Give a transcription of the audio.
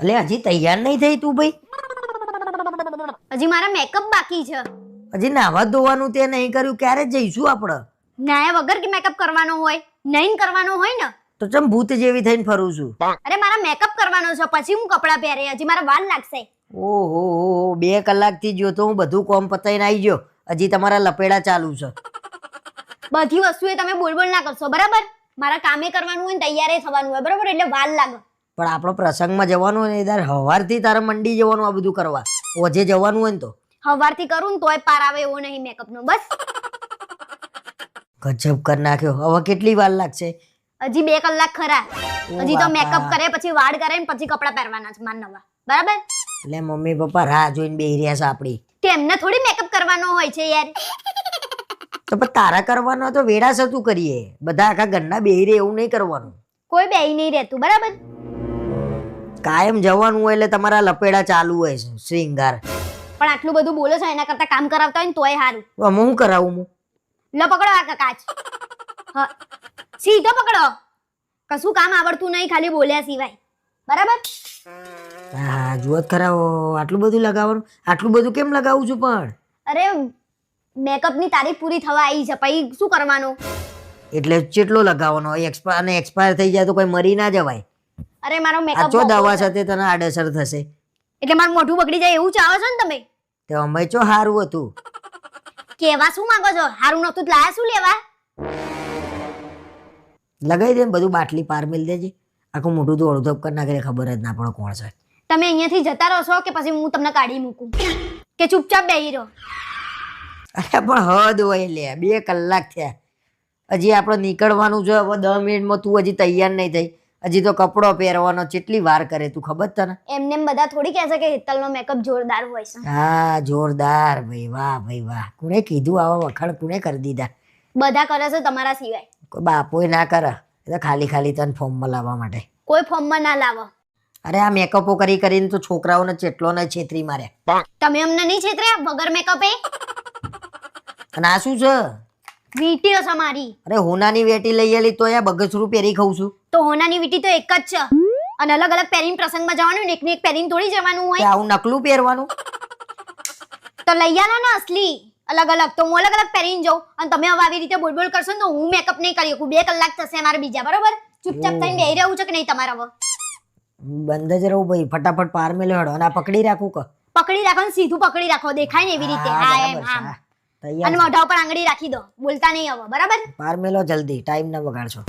એટલે હજી તૈયાર નહીં થઈ તું ભાઈ? હજી મારા મેકઅપ બાકી છે. હજી નાવા ધોવાનું તે નહીં કર્યું ક્યારે જઈશું આપણે? નાયા વગર કે મેકઅપ કરવાનો હોય નહીં કરવાનો હોય ને? તો ચમ ભૂત જેવી થઈને ફરું છું? અરે મારા મેકઅપ કરવાનો છે પછી હું કપડાં પહેરે હજી મારા વાલ લાગશે. ઓહો હો બે કલાકથી જો તો હું બધું કોમ પતાઈને આવી ગયો હજી તમારા લપેડા ચાલુ છે. બધી વસ્તુએ તમે બોલ બોલ ના કરશો બરાબર? મારા કામે કરવાનું હોય ને તૈયારે થવાનું હોય બરાબર? એટલે વાલ લાગે. પણ આપણો પ્રસંગમાં જવાનું હોય ને તારે હવારથી તારે મંડી જવાનું આ બધું કરવા. ઓજે જવાનું હોય ને તો. હવારથી કરું ને તોય પાર આવે એવો નહીં મેકઅપનો બસ. ગજબ કરી નાખ્યો. હવે કેટલી વાર લાગશે? હજી બે કલાક ખરા. હજી તો મેકઅપ કરે પછી વાળ કરે ને પછી કપડાં પહેરવાના છે મારા નવા. બરાબર? એટલે મમ્મી પપ્પા રાહ જોઈને બેહી રહ્યા છે આપણી. તેમને થોડી મેકઅપ કરવાનો હોય છે યાર. તો પણ તારા કરવાનો તો વેડા સતું કરીએ. બધા આખા ઘરના બેહી રહે એવું નહીં કરવાનું. કોઈ બેહી નહીં રહેતું બરાબર? કાયમ જવાનું હોય એટલે તમારા લપેડા ચાલુ હોય છે શ્રીંગાર પણ આટલું બધું બોલો છો એના કરતા કામ કરાવતા હોય ને તોય સારું અમે હું કરાવું હું? લો પકડો આ કાચ. હા. સીધો પકડો. કશું કામ આવડતું નહીં ખાલી બોલ્યા સિવાય. બરાબર? હા જુઓ જ ખરા આટલું બધું લગાવવાનું. આટલું બધું કેમ લગાવું છું પણ? અરે મેકઅપની તારીખ પૂરી થવા આવી છે પછી શું કરવાનું? એટલે ચેટલો લગાવવાનો એક્સપાયર અને એક્સપાયર થઈ જાય તો કોઈ મરી ના જવાય. અરે મારો મેકઅપ જો દવા સાથે તને આડઅસર થશે. એટલે મારું મોઢું બગડી જાય એવું ચાહો છો ને તમે? તે અમે ચો સારું હતું. કેવા શું માંગો છો? હારું નતું લાયા શું લેવા? લગાઈ દે બધું બાટલી પાર મિલ દેજે. આખું મોઢું તો ધપ કરી નાખે ખબર જ ના પડે કોણ છે. તમે અહીંયાથી જતા રહો છો કે પછી હું તમને કાઢી મૂકું? કે ચૂપચાપ બેહી રહો? અરે પણ હદ હોય લે. બે કલાક થયા. હજી આપણે નીકળવાનું છે હવે દસ મિનિટમાં તું હજી તૈયાર નહીં થઈ. હજી તો કપડો પહેરવાનો કેટલી વાર કરે તું ખબર તને? એમને એમ બધા થોડી કહેશે કે હિતલનો મેકઅપ જોરદાર હોય છે. હા જોરદાર. ભાઈ વાહ ભાઈ વાહ. કોણે કીધું આવા વખાણ કોણે કરી દીધા? બધા કરે છે તમારા સિવાય. કોઈ બાપોય ના કરે. એ તો ખાલી ખાલી તને ફોર્મમાં લાવવા માટે. કોઈ ફોર્મમાં ના લાવો. અરે આ મેકઅપો કરી કરીને તો છોકરાઓને ચેટલો ને છેતરી મારે. તમે અમને નહીં છેતર્યા? વગર મેકઅપે અને આ શું છે? વીટીઓ છે મારી. અરે હોનાની વેટી લઈ આલી તો આ બગસરું પહેરી ખાઉં છું. તો હોનાની વીટી તો એક જ છે. અને અલગ અલગ પહેરીને પ્રસંગમાં જવાનું ને એકને એક પહેરીને થોડી જવાનું હોય. આવું નકલું પહેરવાનું? તો લઈ આવો ને અસલી. અલગ અલગ તો હું અલગ અલગ પહેરીને જાઉં. અને તમે હવે આવી રીતે બોલ બોલ કરશો ને તો હું મેકઅપ નહીં કરી શકું. બે કલાક થશે મારે બીજા બરોબર? ચૂપચાપ થઈને બેહી રહેવું છે કે નહીં તમારે હવે બંધ જ રહું ભાઈ. ફટાફટ પાર મેલે હડો અને આ પકડી રાખું કે? પકડી રાખો ને સીધું પકડી રાખો. દેખાય ને એવી રીતે. હા, હા એમ બરાબર અને મોઢા ઉપર આંગળી રાખી દો. બોલતા નહીં હવે બરાબર? પાર મેલો જલ્દી ટાઈમ ના બગાડશો